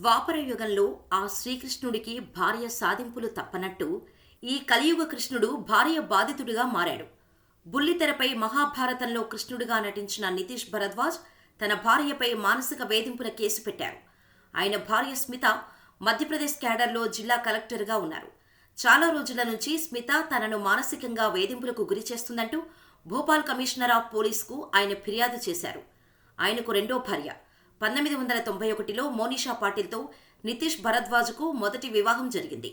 ద్వాపర యుగంలో ఆ శ్రీకృష్ణుడికి భార్య సాధింపులు తప్పనట్టు ఈ కలియుగ కృష్ణుడు భార్య బాధితుడిగా మారాడు. బుల్లితెరపై మహాభారతంలో కృష్ణుడిగా నటించిన నితీష్ భరద్వాజ్ తన భార్యపై మానసిక వేధింపుల కేసు పెట్టారు. ఆయన భార్య స్మిత మధ్యప్రదేశ్ క్యాడర్లో జిల్లా కలెక్టర్గా ఉన్నారు. చాలా రోజుల నుంచి స్మిత తనను మానసికంగా వేధింపులకు గురి చేస్తుందంటూ భోపాల్ కమిషనర్ ఆఫ్ పోలీస్కు ఆయన ఫిర్యాదు చేశారు. ఆయనకు రెండో భార్య. పంతొమ్మిది వందల తొంభై ఒకటిలో మోనిషా పాటిల్తో నితీష్ భరద్వాజ్కు మొదటి వివాహం జరిగింది.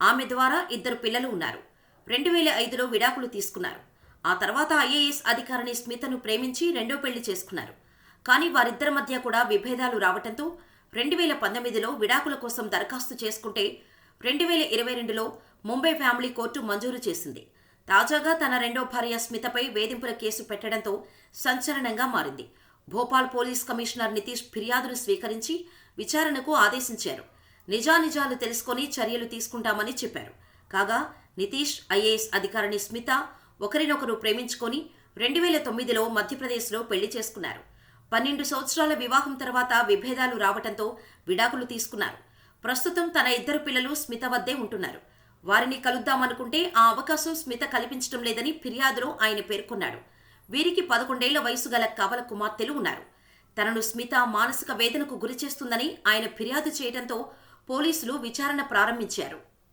ఆమె ద్వారా ఇద్దరు పిల్లలు ఉన్నారు. రెండు వేల ఐదులో విడాకులు తీసుకున్నారు. ఆ తర్వాత ఐఏఎస్ అధికారిని స్మితను ప్రేమించి రెండో పెళ్ళి చేసుకున్నారు. కానీ వారిద్దరి మధ్య కూడా విభేదాలు రావటంతో రెండు వేల పంతొమ్మిదిలో విడాకుల కోసం దరఖాస్తు చేసుకుంటే రెండు వేల ఇరవై రెండులో ముంబై ఫ్యామిలీ కోర్టు మంజూరు చేసింది. తాజాగా తన రెండో భార్య స్మితపై వేధింపుల కేసు పెట్టడంతో సంచలనంగా మారింది. భోపాల్ పోలీస్ కమిషనర్ నితీష్ ఫిర్యాదును స్వీకరించి విచారణకు ఆదేశించారు. నిజానిజాలు తెలుసుకొని చర్యలు తీసుకుంటామని చెప్పారు. కాగా నితీష్ ఐఏఎస్ అధికారిని స్మిత ఒకరినొకరు ప్రేమించుకొని రెండు వేల తొమ్మిదిలో మధ్యప్రదేశ్లో పెళ్ళి చేసుకున్నారు. పన్నెండు సంవత్సరాల వివాహం తర్వాత విభేదాలు రావటంతో విడాకులు తీసుకున్నారు. ప్రస్తుతం తన ఇద్దరు పిల్లలు స్మిత వద్దే ఉంటున్నారు. వారిని కలుద్దామనుకుంటే ఆ అవకాశం స్మిత కల్పించడం లేదని ఫిర్యాదులో ఆయన పేర్కొన్నాడు. వీరికి పదకొండేళ్ళ వయసు గల కవల కుమార్తెలు ఉన్నారు తనను స్మిత మానసిక వేదనకు గురి చేస్తుందని ఆయన ఫిర్యాదు చేయడంతో పోలీసులు విచారణ ప్రారంభించారు.